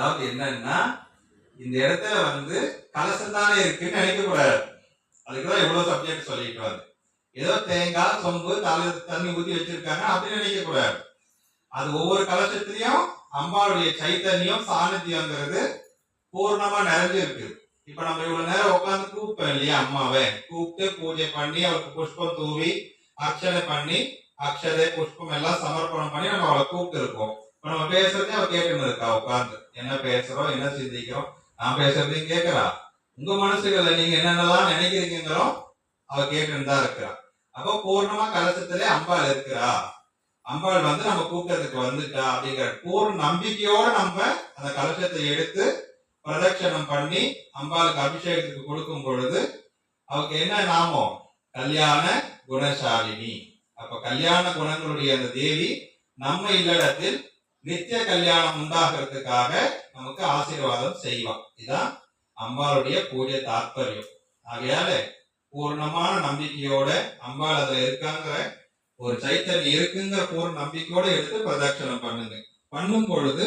அதாவது என்னன்னா இந்த இடத்துல வந்து கலசம் தானே இருக்குன்னு நினைக்கக்கூடாது அதுக்கு அதுக்குதான் எவ்வளவு சப்ஜெக்ட் சொல்லிட்டு வந்து ஏதோ தேங்காய் சொம்பு தலை தண்ணி ஊற்றி வச்சிருக்காங்க அப்படின்னு நினைக்கக்கூடாது அது ஒவ்வொரு கலசத்திலையும் அம்பாளுடைய சைத்தன்யம் சாநித்தியங்கிறது பூர்ணமா நிறைஞ்சிருக்கு. இப்ப நம்ம இவ்வளவு நேரம் உட்காந்து கூப்பிட்டோம் இல்லையா அம்மாவை? கூப்பிட்டு பூஜை பண்ணி அவளுக்கு புஷ்பம் தூவி அக்ஷதை பண்ணி அக்ஷதை புஷ்பம் எல்லாம் சமர்ப்பணம் பண்ணி நம்ம அவளை கூப்பிட்டு இருக்கோம் நம்ம பேசுறதே அவ கேட்டுன்னு இருக்கா உட்கார்ந்து. என்ன பேசுறோம் என்ன சிந்திக்கிறோம் நான் பேசுறதையும் கேட்கறா. உங்க மனசுகளை நீங்க என்னென்னலாம் நினைக்கிறீங்கிறோம் அவ கேட்டுன்னு தான் இருக்கிறா. அப்போ பூர்ணமா கலசத்திலே அம்பாள் இருக்கிறா. அம்பாள் வந்து நம்ம கூட்டத்துக்கு வந்துட்டா அப்படிங்கிற பூர்ண நம்பிக்கையோட நம்ம அந்த கலசத்தை எடுத்து பிரதட்சணம் பண்ணி அம்பாளுக்கு அபிஷேகத்துக்கு கொடுக்கும் பொழுது அவருக்கு என்ன நாமம் கல்யாண குணசாலினி. அப்ப கல்யாண குணங்களுடைய அந்த தேவி நம்ம இல்லடத்தில் நித்திய கல்யாணம் உண்டாகிறதுக்காக நமக்கு ஆசீர்வாதம் செய்வான். இதுதான் அம்பாளுடைய பூஜை தாற்பயம். ஆகையால பூர்ணமான நம்பிக்கையோட அம்பாள் அதுல இருக்காங்கிற ஒரு சைத்தன்யம் இருக்குங்கிற பூர்ண நம்பிக்கையோட எடுத்து பிரதட்சணம் பண்ணுங்க. பண்ணும் பொழுது